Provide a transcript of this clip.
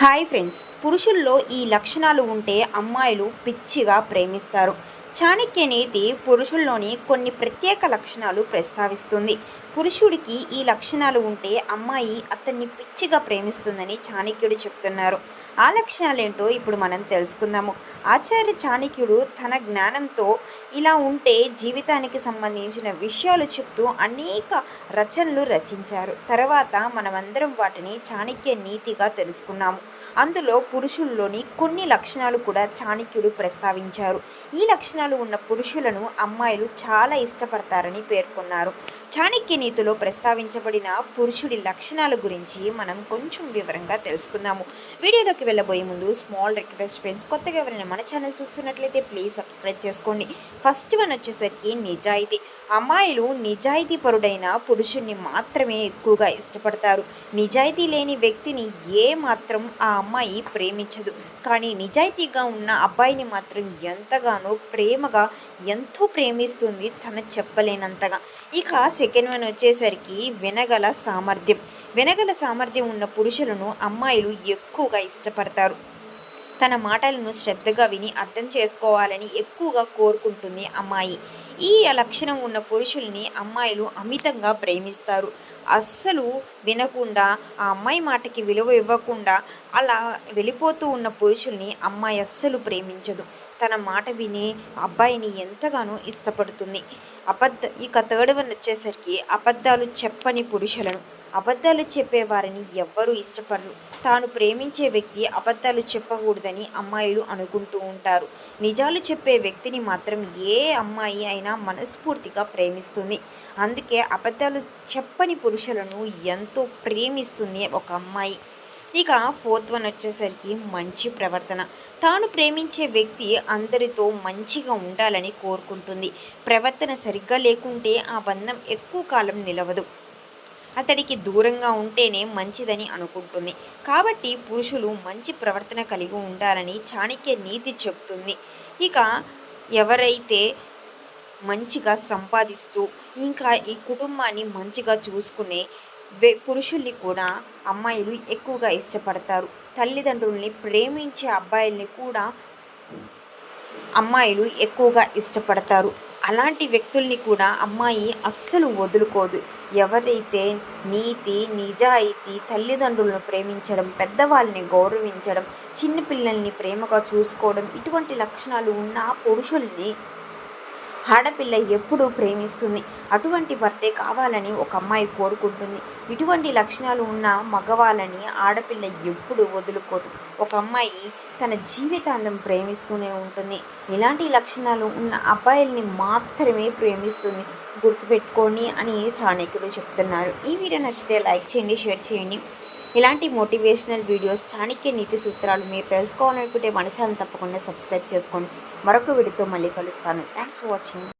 Hi friends. పురుషుల్లో ఈ లక్షణాలు ఉంటే అమ్మాయిలు పిచ్చిగా ప్రేమిస్తారు. చాణక్య నీతి పురుషుల్లోని కొన్ని ప్రత్యేక లక్షణాలు ప్రస్తావిస్తుంది. పురుషుడికి ఈ లక్షణాలు ఉంటే అమ్మాయి అతన్ని పిచ్చిగా ప్రేమిస్తుందని చాణక్యుడు చెప్తున్నారు. ఆ లక్షణాలేంటో ఇప్పుడు మనం తెలుసుకుందాము. ఆచార్య చాణక్యుడు తన జ్ఞానంతో ఇలా ఉంటే జీవితానికి సంబంధించిన విషయాలు చెప్తూ అనేక రచనలు రచించారు. తర్వాత మనమందరం వాటిని చాణక్య నీతిగా తెలుసుకున్నాము. అందులో పురుషుల్లోని కొన్ని లక్షణాలు కూడా చాణక్యుడు ప్రస్తావించారు. ఈ లక్షణాలు ఉన్న పురుషులను అమ్మాయిలు చాలా ఇష్టపడతారని పేర్కొన్నారు. చాణక్య నీతిలో ప్రస్తావించబడిన పురుషుడి లక్షణాల గురించి మనం కొంచెం వివరంగా తెలుసుకుందాము. వీడియోలోకి వెళ్ళబోయే ముందు స్మాల్ రిక్వెస్ట్ ఫ్రెండ్స్ కొత్తగా ఎవరైనా మన ఛానల్ చూస్తున్నట్లయితే ప్లీజ్ సబ్స్క్రైబ్ చేసుకోండి. ఫస్ట్ వన్ వచ్చేసరికి నిజాయితీ. అమ్మాయిలు నిజాయితీ పరుడైన పురుషుణ్ణి మాత్రమే ఎక్కువగా ఇష్టపడతారు. నిజాయితీ లేని వ్యక్తిని ఏ మాత్రం ఆ అమ్మాయి ప్రేమించదు. కానీ నిజాయితీగా ఉన్న అబ్బాయిని మాత్రం ఎంతగానో ప్రేమగా ఎంతో ప్రేమిస్తుంది తన చెప్పలేనంతగా. ఇక సెకండ్ వన్ వచ్చేసరికి వినగల సామర్థ్యం. వినగల సామర్థ్యం ఉన్న పురుషులను అమ్మాయిలు ఎక్కువగా ఇష్టపడతారు. తన మాటలను శ్రద్ధగా విని అర్థం చేసుకోవాలని ఎక్కువగా కోరుకుంటుంది అమ్మాయి. ఈ లక్షణం ఉన్న పురుషుల్ని అమ్మాయిలు అమితంగా ప్రేమిస్తారు. అస్సలు వినకుండా ఆ అమ్మాయి మాటకి విలువ ఇవ్వకుండా అలా వెళ్ళిపోతూ ఉన్న పురుషుల్ని అమ్మాయి అస్సలు ప్రేమించదు. తన మాట వినే అబ్బాయిని ఎంతగానో ఇష్టపడుతుంది. అబద్ధ ఇక థర్డ్ వన్ వచ్చేసరికి అబద్ధాలు చెప్పని పురుషులను అబద్ధాలు చెప్పేవారిని ఎవ్వరూ ఇష్టపడరు. తాను ప్రేమించే వ్యక్తి అబద్ధాలు చెప్పకూడదని అమ్మాయిలు అనుకుంటూ ఉంటారు. నిజాలు చెప్పే వ్యక్తిని మాత్రం ఏ అమ్మాయి అయినా మనస్ఫూర్తిగా ప్రేమిస్తుంది. అందుకే అబద్ధాలు చెప్పని పురుషులను ఎంతో ప్రేమిస్తుంది ఒక అమ్మాయి. ఇక ఫోర్త్ వన్ వచ్చేసరికి మంచి ప్రవర్తన. తాను ప్రేమించే వ్యక్తి అందరితో మంచిగా ఉండాలని కోరుకుంటుంది. ప్రవర్తన సరిగ్గా లేకుంటే ఆ బంధం ఎక్కువ కాలం నిలవదు. అతడికి దూరంగా ఉంటేనే మంచిదని అనుకుంటుంది. కాబట్టి పురుషులు మంచి ప్రవర్తన కలిగి ఉండాలని చాణక్య నీతి చెప్తుంది. ఇక ఎవరైతే మంచిగా సంపాదిస్తూ ఇంకా ఈ కుటుంబాన్ని మంచిగా చూసుకునే పురుషుల్ని కూడా అమ్మాయిలు ఎక్కువగా ఇష్టపడతారు. తల్లిదండ్రుల్ని ప్రేమించే అబ్బాయిల్ని కూడా అమ్మాయిలు ఎక్కువగా ఇష్టపడతారు. అలాంటి వ్యక్తుల్ని కూడా అమ్మాయి అస్సలు వదులుకోదు. ఎవరైతే నీతి నిజాయితీ తల్లిదండ్రులను ప్రేమించడం పెద్దవాళ్ళని గౌరవించడం చిన్నపిల్లల్ని ప్రేమగా చూసుకోవడం ఇటువంటి లక్షణాలు ఉన్న పురుషుల్ని ఆడపిల్ల ఎప్పుడూ ప్రేమిస్తుంది. అటువంటి భర్తే కావాలని ఒక అమ్మాయి కోరుకుంటుంది. ఇటువంటి లక్షణాలు ఉన్న మగవాళ్ళని ఆడపిల్ల ఎప్పుడు వదులుకోదు. ఒక అమ్మాయి తన జీవితాంతం ప్రేమిస్తూనే ఉంటుంది. ఇలాంటి లక్షణాలు ఉన్న అబ్బాయిల్ని మాత్రమే ప్రేమిస్తుంది. గుర్తుపెట్టుకోండి అని చాణక్యులు చెప్తున్నారు. ఈ వీడియో నచ్చితే లైక్ చేయండి షేర్ చేయండి. ఇలాంటి మోటివేషనల్ వీడియోస్ చాణక్య నీతి సూత్రాలు మీరు తెలుసుకోవాలనుకుంటే మన ఛానల్ తప్పకుండా సబ్స్క్రైబ్ చేసుకోండి. మరొక వీడియోతో మళ్ళీ కలుస్తాను. Thanks for watching